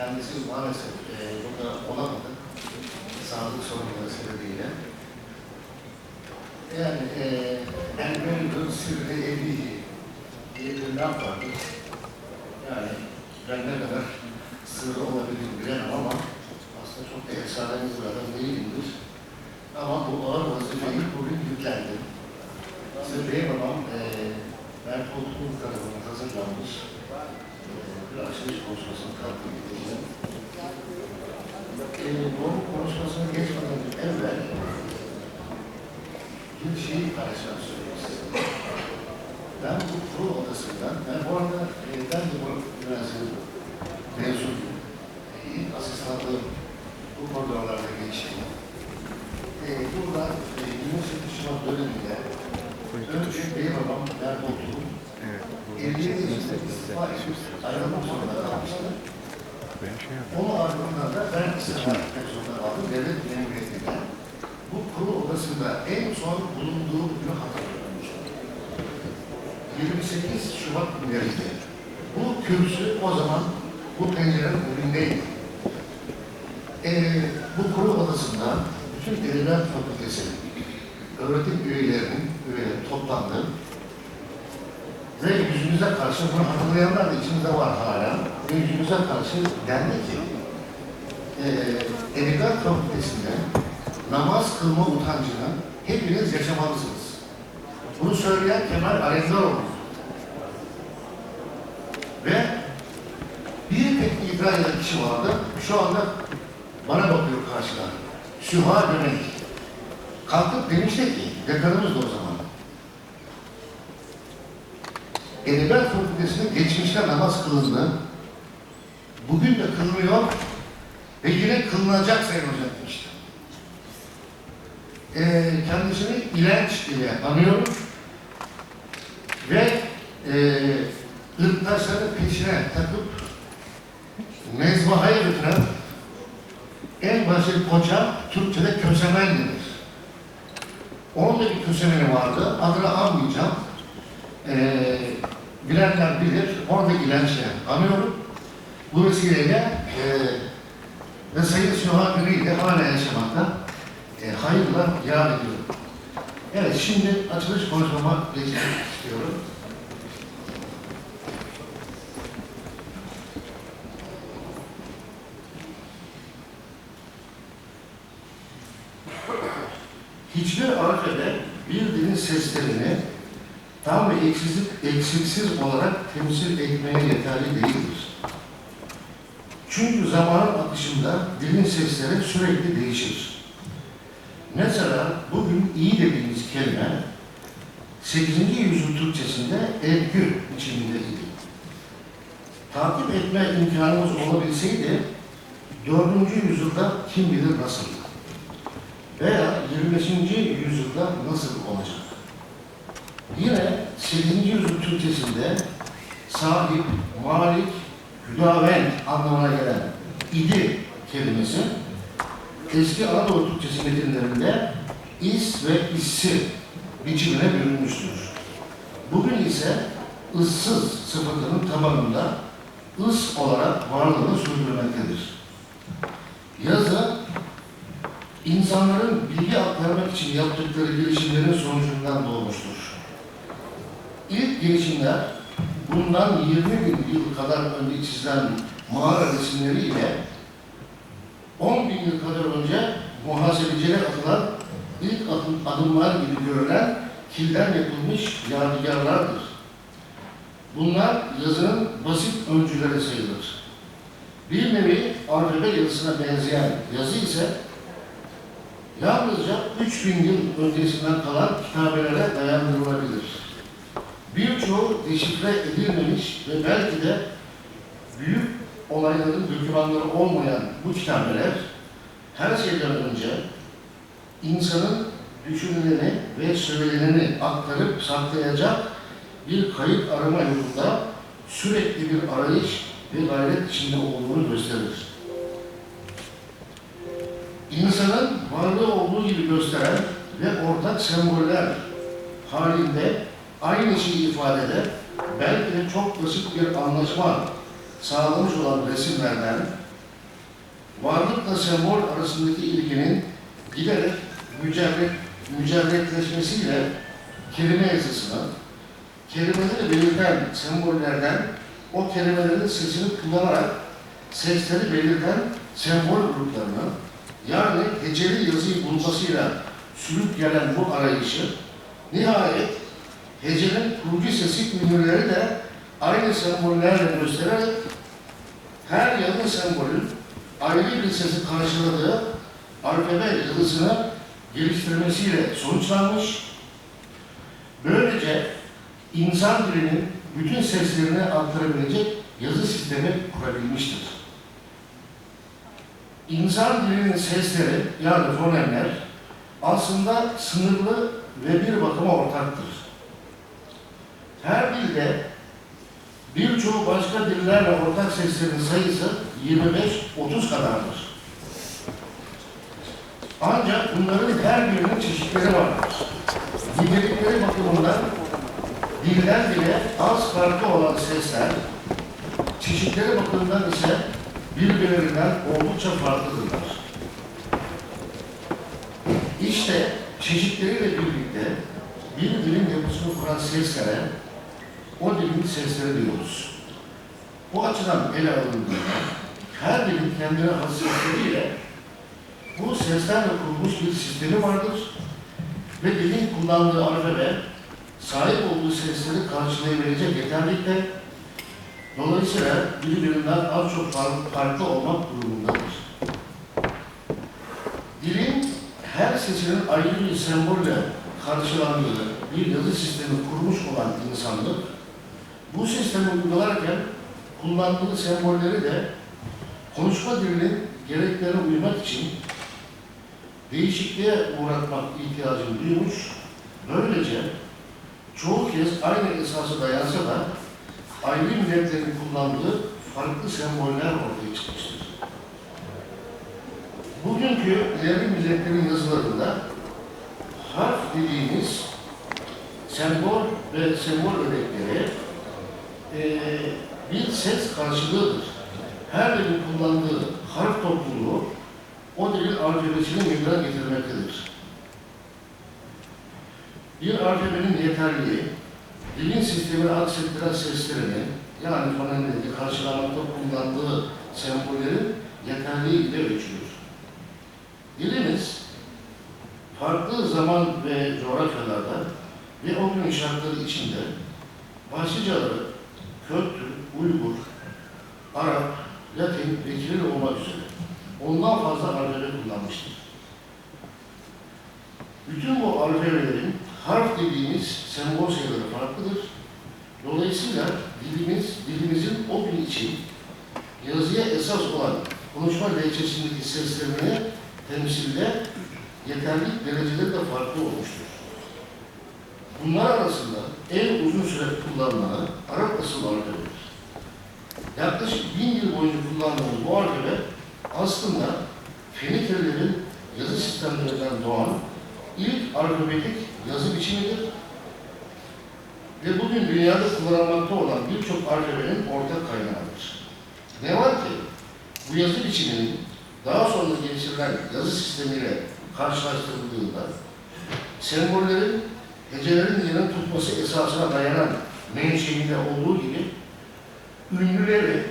Kendisi maalesef e, burada olamadı. Sağlık sorunları sebebiyle. Yani e, Elmer'in sırrı evliliği diye bir laf vardır. Yani ben ne kadar sırrı olabilir bilemem ama aslında çok da efsanemiz bir adam değilimdir. Ama bu ağır vazifeyi bugün yüklendim. Size babam e, ben koltuğum tarafından hazırlanmış bir açılış konuşmasını takdim edeceğim. E, bu konuşmasına geçmeden evvel bir şeyi paylaşmak söyleyeyim size. Ben bu kurul odasından, ben bu arada e, ben de bu üniversitenin mezunuyum. E, ilk asistanlığım bu koridorlarda geçti. E, burada e, 28 Şubat döneminde önce Beybabam Erdoğan'ın Evet. bu 57 çekimse yaşında güzel. istifa edip ayrılmak zorunda kalmıştı. Ben şey. Onun ardından da ben istifa etmek zorunda kaldım devlet memuriyetinde. Bu kurul odasında en son bulunduğu günü hatırlıyorum. 28 Şubat günleriydi. Bu kürsü o zaman bu pencerenin önündeydi. Ee, bu kurul odasında bütün Edebiyat Fakültesi öğretim üyelerinin üyeleri toplandı. Ve yüzümüze karşı, bunu hatırlayanlar da içimizde var hala. Ve yüzümüze karşı dendi ki, e, Edebiyat Fakültesi'nde namaz kılma utancını hepiniz yaşamalısınız. Bunu söyleyen Kemal Alemdaroğlu. Ve bir tek itiraz eden kişi vardı. Şu anda bana bakıyor karşıdan. Süha Dönek. Kalkıp demişti ki, dekanımız da o zaman. Edebiyat Fakültesi'nde geçmişte namaz kılındı. Bugün de kılınıyor ve yine kılınacak Sayın Hocam demişti. Ee, kendisini ilenç diye anıyorum ve e, ırktaşları peşine takıp mezbahaya götüren en basit koça Türkçe'de kösemen denir. Onun da bir kösemeni vardı. Adını anmayacağım. Ee, bilenler bilir. Orada ilençle anıyorum. Bu vesileyle e, ve Sayın Süha de hala yaşamakta. E, hayırla yad ediyorum. Evet, şimdi açılış konuşmama geçmek istiyorum. Hiçbir alfabede bir dilin seslerini tam ve eksiksiz, eksiksiz olarak temsil etmeye yeterli değildir. Çünkü zamanın akışında dilin sesleri sürekli değişir. Mesela bugün iyi dediğimiz kelime 8. yüzyıl Türkçesinde evgür biçimindeydi. Takip etme imkanımız olabilseydi 4. yüzyılda kim bilir nasıl veya 25. yüzyılda nasıl olacak? Yine 8. yüzyıl Türkçesinde sahip, malik, hüdavent anlamına gelen idi kelimesi eski Anadolu Türkçesi metinlerinde is ve issi biçimine bölünmüştür. Bugün ise ıssız sıfatının tabanında ıs olarak varlığını sürdürmektedir. Yazı, insanların bilgi aktarmak için yaptıkları girişimlerin sonucundan doğmuştur. İlk girişimler bundan 20 bin yıl kadar önce çizilen mağara resimleriyle 10 bin yıl kadar önce muhasebecilere atılan ilk adım, adımlar gibi görülen kilden yapılmış yadigarlardır. Bunlar yazının basit öncüleri sayılır. Bir nevi alfabe yazısına benzeyen yazı ise yalnızca 3000 yıl öncesinden kalan kitabelere dayandırılabilir. Birçoğu deşifre edilmemiş ve belki de büyük olayların dokümanları olmayan bu kitabeler her şeyden önce insanın düşünüleni ve söyleneni aktarıp saklayacak bir kayıt arama yolunda sürekli bir arayış ve gayret içinde olduğunu gösterir. İnsanın varlığı olduğu gibi gösteren ve ortak semboller halinde aynı şeyi ifade eder, belki de çok basit bir anlaşma sağlamış olan resimlerden varlıkla sembol arasındaki ilginin giderek mücerret, mücerretleşmesiyle kelime yazısına, kelimeleri belirten sembollerden o kelimelerin sesini kullanarak sesleri belirten sembol gruplarına, yani heceli yazıyı bulmasıyla sürüp gelen bu arayışı, nihayet hecenin kurucu sesi ünlüleri de aynı sembollerle göstererek her yazı sembolün ayrı bir sesi karşıladığı alfabe yazısını geliştirmesiyle sonuçlanmış. Böylece insan dilinin bütün seslerini aktarabilecek yazı sistemi kurabilmiştir. İnsan dilinin sesleri yani fonemler aslında sınırlı ve bir bakıma ortaktır. Her dilde birçok başka dillerle ortak seslerin sayısı 25-30 kadardır. Ancak bunların her birinin çeşitleri vardır. Nitelikleri bakımından dilden dile az farklı olan sesler, çeşitleri bakımından ise birbirlerinden oldukça farklıdırlar. İşte çeşitleriyle birlikte bir dilin yapısını kuran seslere o dilin sesleri diyoruz. Bu açıdan ele alındığında her dilin kendine has sesleriyle bu seslerle kurulmuş bir sistemi vardır ve dilin kullandığı alfabe sahip olduğu sesleri karşılayabilecek yeterlikte dolayısıyla birbirinden az çok farklı, farklı olmak durumundadır. Dilin her sesinin ayrı bir sembolle karşılandığı bir yazı sistemi kurmuş olan insanlık, bu sistemi uygularken kullandığı sembolleri de konuşma dilinin gereklerine uymak için değişikliğe uğratmak ihtiyacını duymuş, böylece çoğu kez aynı esası dayansa da ayrı milletlerin kullandığı farklı semboller ortaya çıkmıştır. Bugünkü ileri milletlerin yazılarında harf dediğimiz sembol ve sembol örnekleri eee, bir ses karşılığıdır. Her dilin kullandığı harf topluluğu o dilin alfabesini meydana getirmektedir. Bir alfabenin yeterliği, dilin sistemini aksettiren seslerini, yani fonemleri karşılamakta kullandığı sembollerin yeterliği ile ölçülür. Dilimiz, farklı zaman ve coğrafyalarda ve o gün şartları içinde başlıcaları Kürttür, Uygur, Arap, Latin ve Kiril olmak üzere ondan fazla alfabe kullanmıştır. Bütün bu alfabelerin harf dediğimiz sembol sayıları farklıdır. Dolayısıyla dilimiz, dilimizin o gün için yazıya esas olan konuşma lehçesindeki seslerini temsilde yeterlik dereceleri de farklı olmuştur. Bunlar arasında en uzun süre kullanılanı Arap asıllı alfabedir. Yaklaşık bin yıl boyunca kullandığımız bu alfabe aslında Fenikelilerin yazı sistemlerinden doğan ilk alfabetik yazı biçimidir ve bugün dünyada kullanılmakta olan birçok alfabenin ortak kaynağıdır. Ne var ki bu yazı biçiminin daha sonra geliştirilen yazı sistemiyle karşılaştırıldığında sembollerin hecelerin yerini tutması esasına dayanan menşeinde olduğu gibi ünlüleri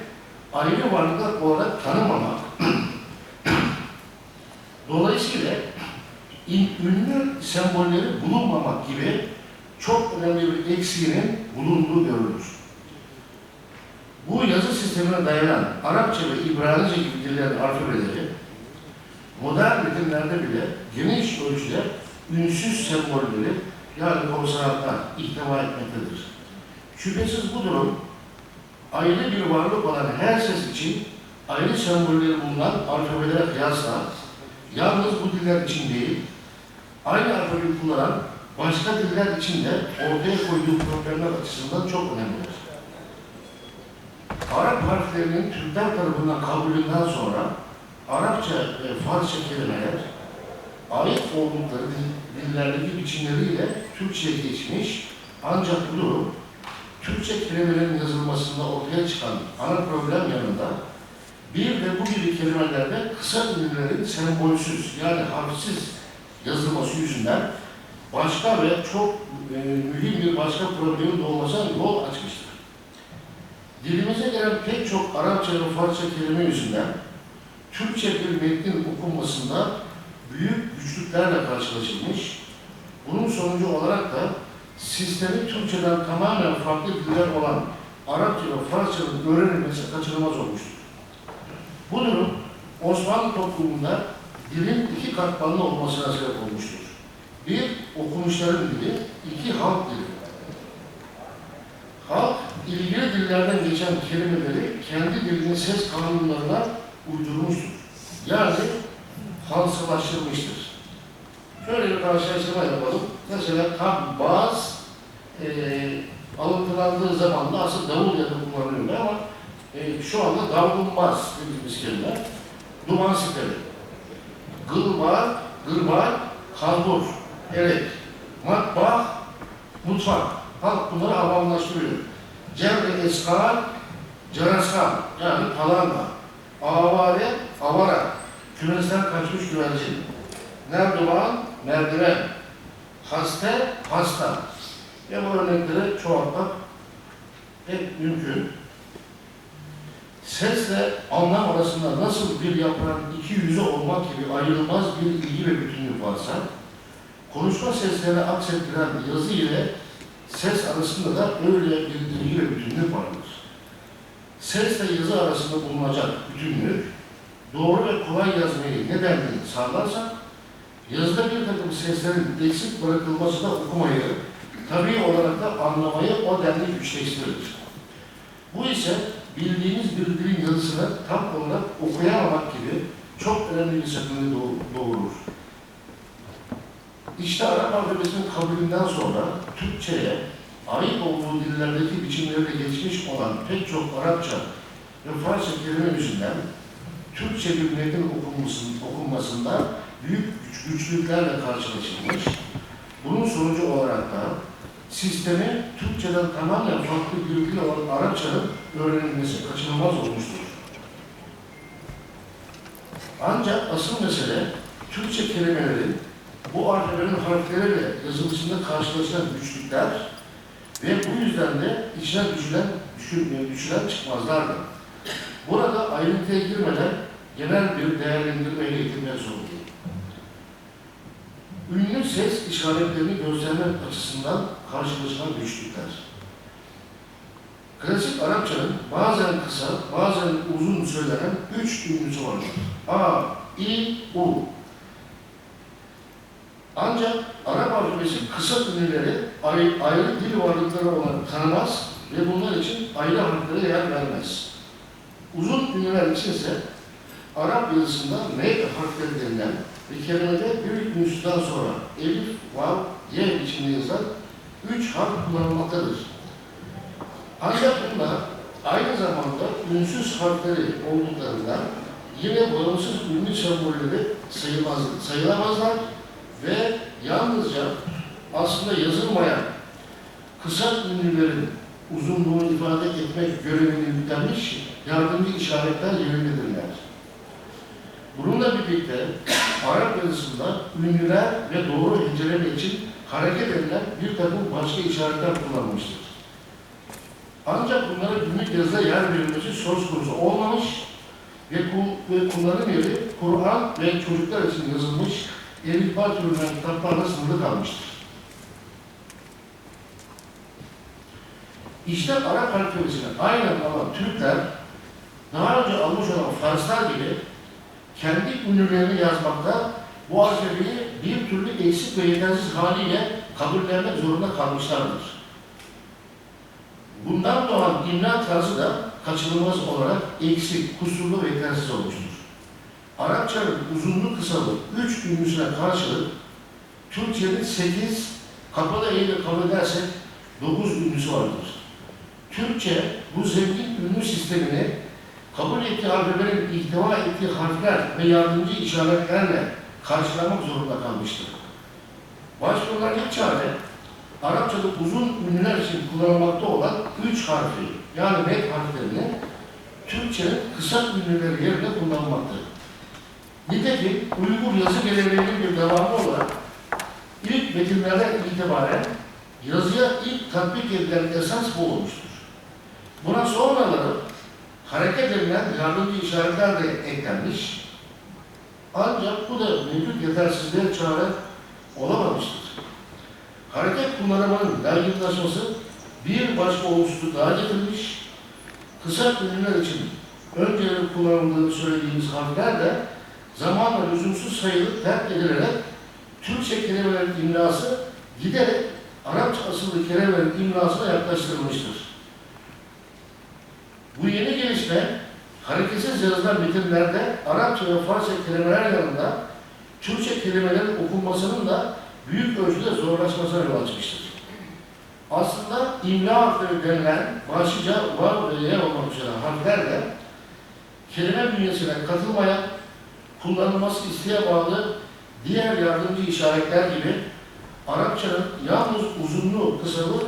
ayrı varlıklar olarak tanımamak dolayısıyla ünlü sembolleri bulunmamak gibi çok önemli bir eksiğinin bulunduğu görülür. Bu yazı sistemine dayanan Arapça ve İbranice gibi dillerin alfabeleri modern metinlerde bile geniş ölçüde ünsüz sembolleri yani konsonantlar ihtiva etmektedir. Şüphesiz bu durum ayrı bir varlık olan her ses için ayrı sembolleri bulunan alfabelere kıyasla yalnız bu diller için değil, aynı alfabeyi kullanan başka diller için de ortaya koyduğu problemler açısından çok önemlidir. Arap harflerinin Türkler tarafından kabulünden sonra Arapça ve Farsça kelimeler ait oldukları dil- dillerdeki biçimleriyle Türkçe'ye geçmiş ancak bu durum Türkçe kelimelerin yazılmasında ortaya çıkan ana problem yanında Bir de bu gibi kelimelerde kısa ünlülerin sembolsüz yani harfsiz yazılması yüzünden başka ve çok e, mühim bir başka problemin doğmasına yol açmıştır. Dilimize gelen pek çok Arapça ve Farsça kelime yüzünden Türkçe bir metnin okunmasında büyük güçlüklerle karşılaşılmış. Bunun sonucu olarak da sistemi Türkçeden tamamen farklı diller olan Arapça ve Farsçanın öğrenilmesi kaçınılmaz olmuştur. Bu durum Osmanlı toplumunda dilin iki katmanlı olmasına sebep olmuştur. Bir, okunuşların dili, iki, halk dili. Halk, ilgili dillerden geçen kelimeleri kendi dilinin ses kanunlarına uydurmuştur. Yani halsılaştırmıştır. Şöyle bir karşılaştırma yapalım. Mesela tabbaz e, alıntılandığı zaman da aslında davul ya da kullanılıyor ama e, şu anda davulmaz dediğimiz kelime. Duman siteli. Gılbar, gırbar, kalbur, erek, matbah, mutfak. Halk bunları avamlaştırıyor. Cemre eskar, ceraskan yani palanga. Avare, avara. Kümesten kaçmış güvercin. Nerduvan, merdiven. Haste, hasta. Ve bu örnekleri çoğaltmak pek mümkün. Sesle anlam arasında nasıl bir yaprağın iki yüzü olmak gibi ayrılmaz bir ilgi ve bütünlük varsa, konuşma seslerini aksettiren yazı ile ses arasında da öyle bir ilgi ve bütünlük vardır. Sesle yazı arasında bulunacak bütünlük, doğru ve kolay yazmayı nedenli sağlarsa, yazıda bir takım seslerin eksik bırakılması da okumayı, tabii olarak da anlamayı o denli güçleştirir. Bu ise bildiğiniz bir dilin yazısını tam olarak okuyamamak gibi çok önemli bir sakınca doğurur. İşte Arap alfabesinin kabulünden sonra Türkçe'ye ait olduğu dillerdeki biçimlerle geçmiş olan pek çok Arapça ve Farsça kelime yüzünden Türkçe okunmasın- okunmasında büyük güç, güçlüklerle karşılaşılmış. Bunun sonucu olarak da sistemi Türkçeden tamamen farklı bir dil olan Arapçanın öğrenilmesi kaçınılmaz olmuştur. Ancak asıl mesele Türkçe kelimelerin bu alfabenin harfleriyle yazılışında karşılaşılan güçlükler ve bu yüzden de içine düşülen, düşün, düşülen çıkmazlardı. Burada ayrıntıya girmeden genel bir değerlendirmeyle ses işaretlerini göstermek açısından karşılaşılan güçlükler. Klasik Arapçanın bazen kısa, bazen uzun söylenen üç ünlüsü vardır. A, I, U. Ancak Arap alfabesi kısa ünlüleri ayrı, ayrı dil varlıkları olarak tanımaz ve bunlar için ayrı harflere yer vermez. Uzun ünlüler içinse Arap yazısında M harfleri denilen ve kelimede bir ünlüsüden sonra elif, vav, y biçimde yazılan üç harf kullanılmaktadır. Ancak bunlar aynı zamanda ünsüz harfleri olduklarından yine bağımsız ünlü sembolleri sayılmaz, sayılamazlar ve yalnızca aslında yazılmayan kısa ünlülerin uzunluğunu ifade etmek görevini yüklenmiş yardımcı işaretler yerindedirler. Bununla birlikte Arap yazısında ünlüler ve doğru heceleme için hareket edilen bir takım başka işaretler kullanılmıştır. Ancak bunlara günlük yazıda yer verilmesi söz konusu olmamış ve, ve bunların yeri Kur'an ve çocuklar için yazılmış Elifba türünden kitaplarla sınırlı kalmıştır. İşte Arap alfabesini aynen alan Türkler daha önce almış olan Farslar gibi kendi ünlülerini yazmakta bu alfabeyi bir türlü eksik ve yetersiz haliyle kabullenmek zorunda kalmışlardır. Bundan doğan imla tarzı da kaçınılmaz olarak eksik, kusurlu ve yetersiz olmuştur. Arapçanın uzunlu kısalı üç ünlüsüne karşılık Türkçenin sekiz, kapalı eğiyle kabul edersek dokuz ünlüsü vardır. Türkçe bu zengin ünlü sistemini kabul ettiği alfabenin ihtiva ettiği harfler ve yardımcı işaretlerle karşılamak zorunda kalmıştır. Başvurulan ilk çare, Arapçada uzun ünlüler için kullanılmakta olan üç harfi, yani met harflerini Türkçenin kısa ünlüleri yerine kullanmaktadır. Nitekim Uygur yazı geleneğinin bir devamı olarak ilk metinlerden itibaren yazıya ilk tatbik edilen esas bu olmuştur. Buna sonraları hareket edilen yardımcı işaretler de eklenmiş. Ancak bu da mevcut yetersizliğe çare olamamıştır. Hareket kullanımının yaygınlaşması bir başka olumsuzluk daha getirmiş. Kısa ünlüler için önceleri kullanıldığını söylediğimiz harfler de zamanla lüzumsuz sayılıp terk edilerek Türkçe kelimelerin imlası giderek Arapça asıllı kelimelerin imlasına yaklaştırılmıştır. Bu yeni gelişme hareketsiz yazılan metinlerde Arapça ve Farsça kelimeler yanında Türkçe kelimelerin okunmasının da büyük ölçüde zorlaşmasına yol açmıştır. Aslında imla harfleri denilen başlıca vav ve ye olmak üzere harfler de kelime bünyesine katılmayan, kullanılması isteğe bağlı diğer yardımcı işaretler gibi Arapçanın yalnız uzunluğu, kısalığı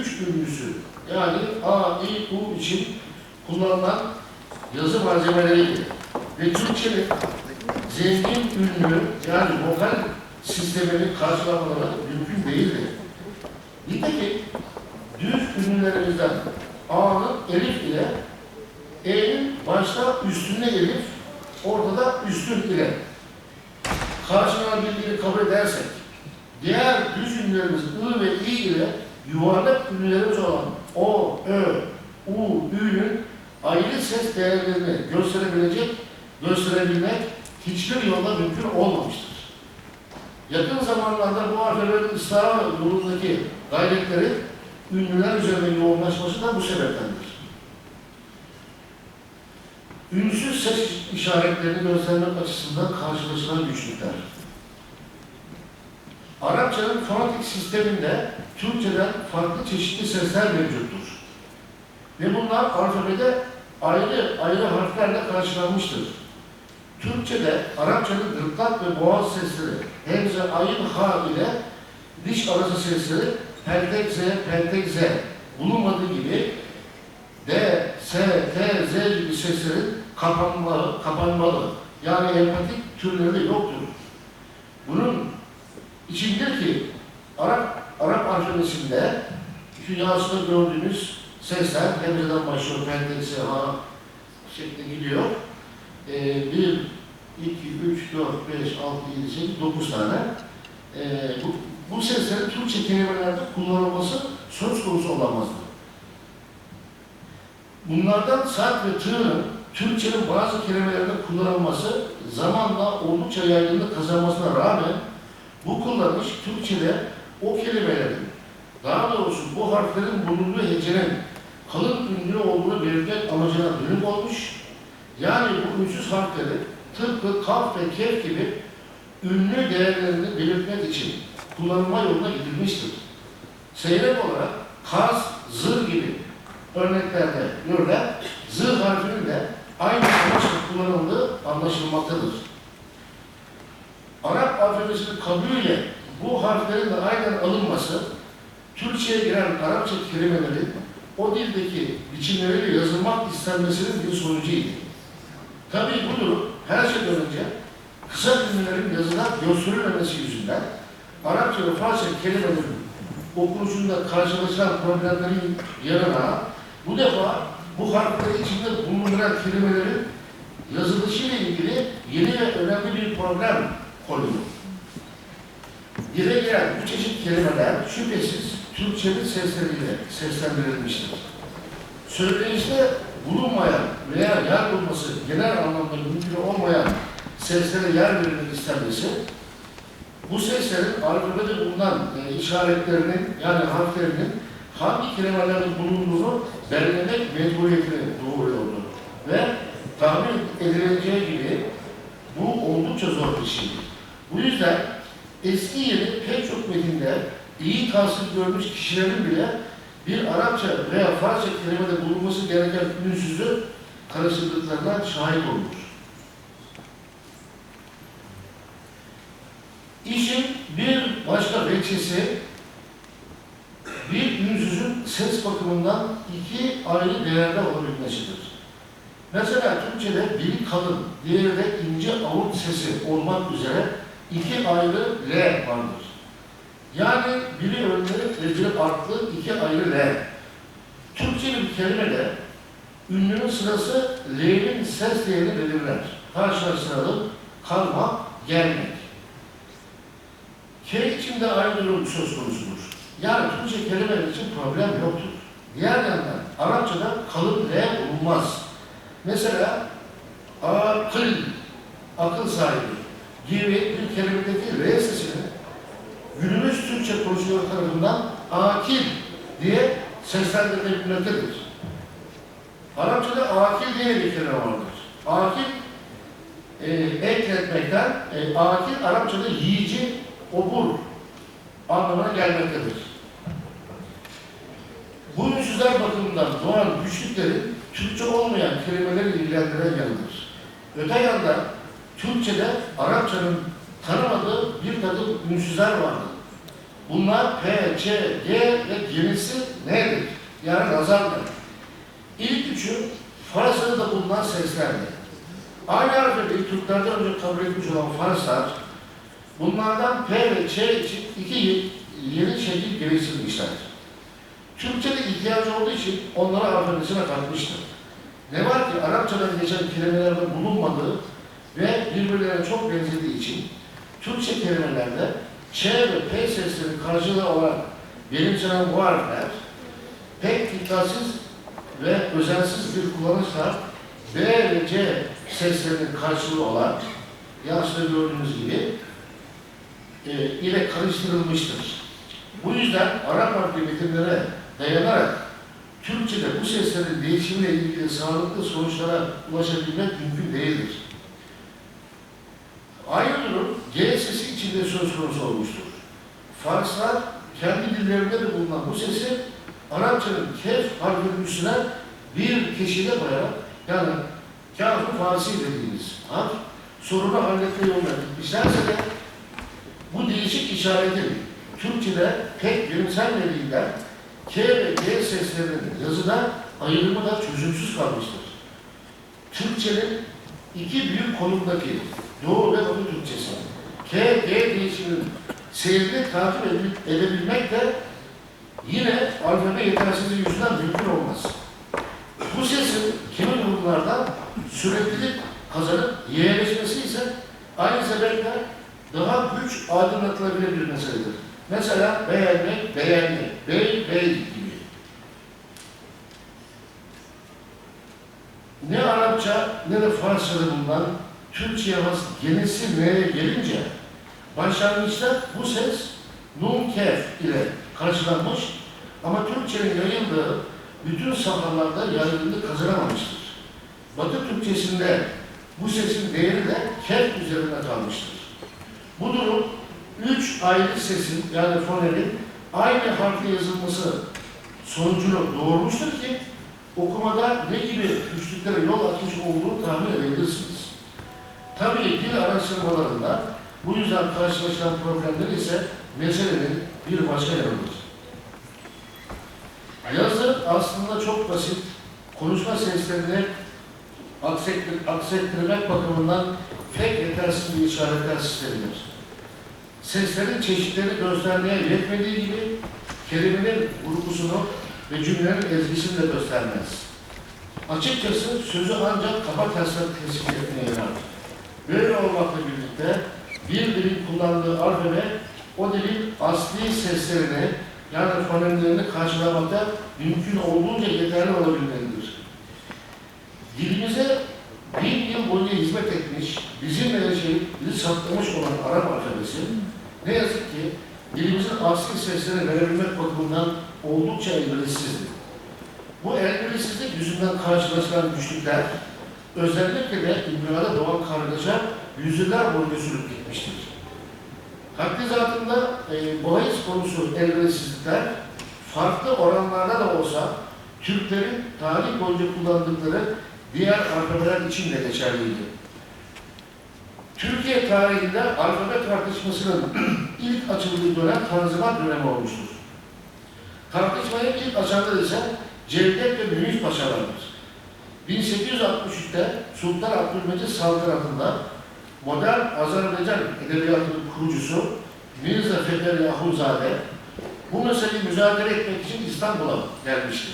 üç ünlüsü yani A, İ, U için kullanılan yazı malzemeleriydi. Ve Türkçenin zengin ünlü yani vokal sistemini karşılamaları mümkün değildi. Nitekim düz ünlülerimizden A'nın elif ile E'nin başta üstünde elif, ortada üstün ile karşılanabildiğini kabul edersek diğer düz ünlülerimiz I ve İ ile yuvarlak ünlülerimiz olan O, Ö, U, Ü'nün ayrı ses değerlerini gösterebilecek, gösterebilmek hiçbir yolda mümkün olmamıştır. Yakın zamanlarda bu harflerin ıslahı yolundaki gayretleri ünlüler üzerinde yoğunlaşması da bu sebeptendir. Ünsüz ses işaretlerini göstermek açısından karşılaşılan güçlükler. Arapçanın fonetik sisteminde Türkçeden farklı çeşitli sesler mevcuttur. Ve bunlar alfabede ayrı ayrı harflerle karşılanmıştır. Türkçede Arapçanın gırtlak ve boğaz sesleri hemze, ayın, ha ile diş arası sesleri peltek, z bulunmadığı gibi D, S, T, Z gibi seslerin kapanmalı, kapanmalı yani empatik türleri yoktur. Bunun içindir ki Arap, Arap alfabesinde şu yansıda gördüğünüz sesler hemzeden başlıyor, S, ha şeklinde gidiyor. Ee, 1, 2, 3, 4, 5, 6, 7, 8, 9 tane. Ee, bu, bu seslerin Türkçe kelimelerde kullanılması söz konusu olamazdı. Bunlardan saat ve tığın Türkçenin bazı kelimelerinde kullanılması zamanla oldukça yaygınlık kazanmasına rağmen bu kullanış Türkçe'de o kelimelerin, daha doğrusu bu harflerin bulunduğu hecenin kalın ünlü olduğunu belirtmek amacına dönük olmuş. Yani bu ünsüz harfleri tıpkı kaf ve kef gibi ünlü değerlerini belirtmek için kullanılma yoluna gidilmiştir. Seyrek olarak kaz, zır gibi örneklerde görülen zır harfinin de aynı amaçla kullanıldığı anlaşılmaktadır. Arap alfabesinin kabulüyle bu harflerin de aynen alınması, Türkçe'ye giren Arapça kelimelerin o dildeki biçimleriyle yazılmak istenmesinin bir sonucuydu. Tabii bu durum her şeyden önce kısa cümlelerin yazıda gösterilmemesi yüzünden Arapça ve Farsça kelimelerin okunuşunda karşılaşılan problemlerin yanına bu defa bu harfleri içinde bulunduran kelimelerin yazılışıyla ilgili yeni ve önemli bir problem konuyor. Dile giren bu çeşit kelimeler şüphesiz Türkçenin sesleriyle seslendirilmiştir. Söyleyişte bulunmayan veya yer bulması genel anlamda mümkün olmayan seslere yer verilmek istenmesi, bu seslerin alfabede bulunan e, işaretlerinin yani harflerinin hangi kelimelerde bulunduğunu belirlemek mecburiyetini doğuruyordu. Ve tahmin edileceği gibi bu oldukça zor bir şeydi. Bu yüzden eski yeni pek çok metinde iyi tahsil görmüş kişilerin bile bir Arapça veya Farsça kelimede bulunması gereken ünsüzü karıştırdıklarına şahit olmuş. İşin bir başka veçesi bir ünsüzün ses bakımından iki ayrı değerde olabilmesidir. Mesela Türkçe'de biri kalın, diğeri de ince avut sesi olmak üzere iki ayrı L vardır. Yani biri önlü ve biri artlı iki ayrı L. Türkçe bir kelimede ünlünün sırası L'nin ses değerini belirler. Karşılaştıralım, kalmak, gelmek. K içinde aynı durum söz konusudur. Yani Türkçe kelimeler için problem yoktur. Diğer yandan Arapçada kalın L bulunmaz. Mesela akıl, akıl sahibi gibi bir kelimedeki R sesini günümüz Türkçe konuşuyor tarafından akil diye seslendirilmektedir. Arapçada akil diye bir kelime vardır. Akil e, ekletmekten, e, akil Arapçada yiyici, obur anlamına gelmektedir. Bu ünsüzler bakımından doğan güçlüklerin Türkçe olmayan kelimeleri ilgilendiren yanıdır. Öte yandan Türkçe'de Arapçanın tanımadığı bir takım ünsüzler vardır. Bunlar P, Ç, G ve gerisi nedir? Yani nazardır. İlk üçü Farsça'da da bulunan seslerdir. Aynı harfleri Türklerden önce kabul etmiş olan Farslar, bunlardan P ve Ç için iki ye- yeni şekil geliştirmişler. Türkçe'de ihtiyacı olduğu için onları alfabesine katmıştır. Ne var ki Arapçadan geçen kelimelerde bulunmadığı ve birbirlerine çok benzediği için Türkçe kelimelerde Ç ve P sesleri karşılığı olarak benimsenen bu harfler pek dikkatsiz ve özensiz bir kullanışla B ve C seslerinin karşılığı olan yaşta gördüğünüz gibi e, ile karıştırılmıştır. Bu yüzden Arap harfli metinlere dayanarak Türkçe'de bu seslerin değişimiyle ilgili sağlıklı sonuçlara ulaşabilmek mümkün değildir. G sesi içinde söz konusu olmuştur. Farslar kendi dillerinde de bulunan bu sesi Arapçanın kef harfinin üstüne bir keşide koyarak yani kafir Farsi dediğimiz harf sorunu halletme yoluna gitmişlerse de bu değişik işaretin Türkçe'de pek benimsenmediğinden K ve G seslerinin yazıda ayrımı da çözümsüz kalmıştır. Türkçenin iki büyük konumdaki Doğu ve Batı Türkçesi, K, G değişiminin seyrini takip edebilmek de yine alfabe yetersizliği yüzünden mümkün olmaz. Bu sesin kimi durumlarda süreklilik kazanıp yeğleşmesi ise aynı sebeple daha güç aydınlatılabilir bir meseledir. Mesela beğenmek, beğenmek, bey, bey gibi. Ne Arapça ne de Farsça'da bulunan Türkçe'ye has genisi N'ye gelince başlangıçta bu ses nun kef ile karşılanmış ama Türkçenin yayıldığı bütün safhalarda yaygınlık kazanamamıştır. Batı Türkçesinde bu sesin değeri de kef üzerinde kalmıştır. Bu durum üç ayrı sesin yani fonemin aynı harfle yazılması sonucunu doğurmuştur ki okumada ne gibi güçlüklere yol açmış olduğunu tahmin edebilirsiniz. Tabii dil araştırmalarında bu yüzden karşılaşılan problemler ise meselenin bir başka yanıdır. Yazı aslında çok basit, konuşma seslerini aksettir- aksettirmek bakımından pek yetersiz bir işaretler sistemidir. Seslerin çeşitlerini göstermeye yetmediği gibi kelimenin vurgusunu ve cümlenin ezgisini de göstermez. Açıkçası sözü ancak kaba taslak tespit etmeye yarar. Böyle olmakla birlikte bir dilin kullandığı alfabe o dilin asli seslerini yani fonemlerini karşılamakta mümkün olduğunca yeterli olabilmelidir. Dilimize bin yıl boyunca hizmet etmiş, bizimle yaşayıp bizi saklamış olan Arap alfabesi ne yazık ki dilimizin asli seslerini verebilmek bakımından oldukça elverişsizdir. Bu elverişsizlik yüzünden karşılaşılan güçlükler özellikle de dünyada doğan kargaşa yüzyıllar boyunca sürüp gitmiştir. Haddi zatında e, bahis konusu elverişsizlikler farklı oranlarda da olsa Türklerin tarih boyunca kullandıkları diğer alfabeler için de geçerliydi. Türkiye tarihinde alfabe tartışmasının ilk açıldığı dönem Tanzimat dönemi olmuştur. Tartışmayı ilk açanlar ise Cevdet ve Mühit Paşalardır. 1863'te Sultan Abdülmecid saltanatında modern Azerbaycan edebiyatının kurucusu Mirza Fekeri Yahuzade bu meseleyi müzakere etmek için İstanbul'a gelmişti.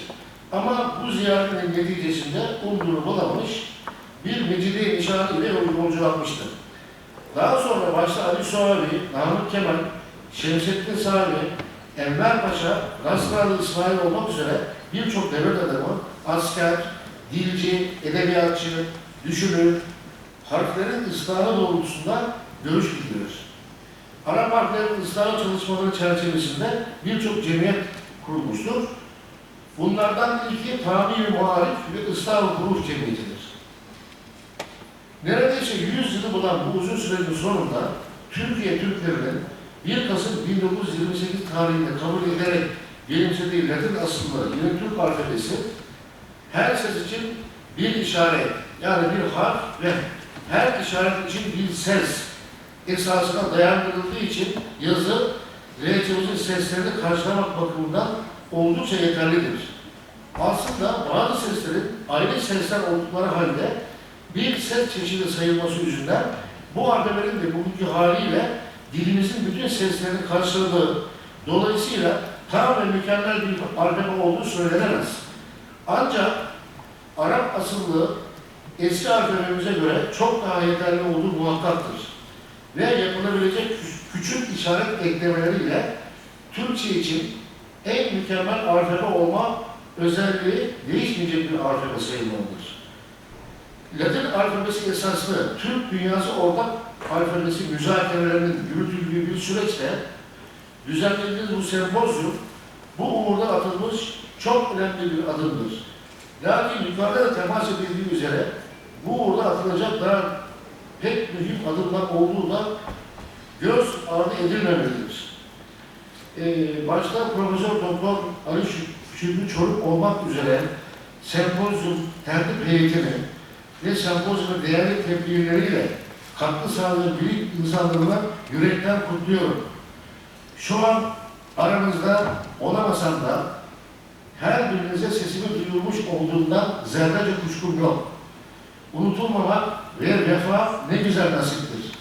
Ama bu ziyaretin neticesinde umduğunu bulamamış, bir Mecidi nişanı ile yolculanmıştı. Daha sonra başta Ali Suavi, Namık Kemal, Şemsettin Savi, Enver Paşa, Nasrallı İsmail olmak üzere birçok devlet adamı, asker, dilci, edebiyatçı, düşünür, harflerin ıslahı doğrultusunda görüş bildiriyor. Arap harflerin ıslahı çalışmaları çerçevesinde birçok cemiyet kurulmuştur. Bunlardan ilki Tamir-i Muharif ve Islah-ı Kuruş Cemiyeti'dir. Neredeyse 100 yılı bulan bu uzun sürecin sonunda Türkiye Türklerinin 1 Kasım 1928 tarihinde kabul ederek benimsediği Latin asıllı yeni Türk alfabesi her ses için bir işaret yani bir harf ve her işaret için bir ses esasına dayandırıldığı için yazı RTO'nun seslerini karşılamak bakımından oldukça yeterlidir. Aslında bazı seslerin ayrı sesler oldukları halde bir ses çeşidi sayılması yüzünden bu alfabelerin de bugünkü haliyle dilimizin bütün seslerini karşıladığı, dolayısıyla tam ve mükemmel bir alfabe olduğu söylenemez. Ancak Arap asıllı eski alfabemize göre çok daha yeterli olduğu muhakkaktır. Ve yapılabilecek kü- küçük işaret eklemeleriyle Türkçe için en mükemmel alfabe olma özelliği değişmeyecek bir alfabe sayılmalıdır. Latin alfabesi esaslı Türk dünyası ortak alfabesi müzakerelerinin yürütüldüğü bir süreçte düzenlediğimiz bu sempozyum bu uğurda atılmış çok önemli bir adımdır. Lakin yukarıda da temas edildiği üzere bu uğurda atılacak daha pek mühim adımlar olduğu da göz ardı edilmemelidir. Ee, başta Profesör Doktor Ali Şü- Şükrü Çoruk olmak üzere sempozyum tertip heyetini ve sempozyumun değerli tebliğleriyle katkı sağlayan bilim insanlarına yürekten kutluyorum. Şu an aranızda olamasam da her birinize sesimi duyurmuş olduğundan zerrece kuşkum yok. Unutulmamak ve vefa ne güzel nasiptir.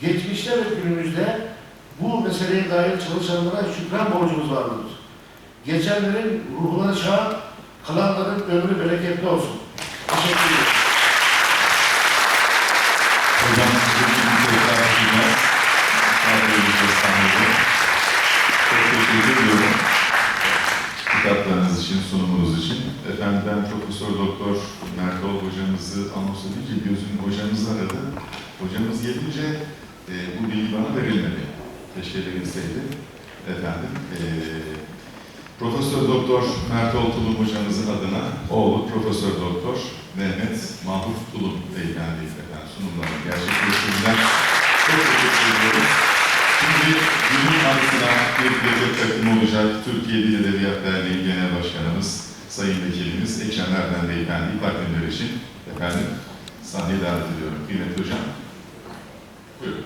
Geçmişte ve günümüzde bu meseleye dair çalışanlara şükran borcumuz vardır. Geçenlerin ruhuna şad, kalanların ömrü bereketli olsun. Teşekkür ederim. Hocamızı anons edince gözüm hocamızı aradı. Hocamız gelince e, bu bilgi bana verilmedi. Keşke verilseydi. Efendim, e, Profesör Doktor Mertol Tulum hocamızın adına oğlu Profesör Doktor Mehmet Mahmut Tulum Beyefendi efendim sunumlarını gerçekleştirdiler. Çok teşekkür ediyoruz. Şimdi günün altına bir gece takım olacak Türkiye Dil Edebiyat Derneği Genel Başkanımız, Sayın Vekilimiz Ekrem Erdem Beyefendi takvimler için efendim sahneye davet ediyorum. Kıymetli Hocam. Buyurun.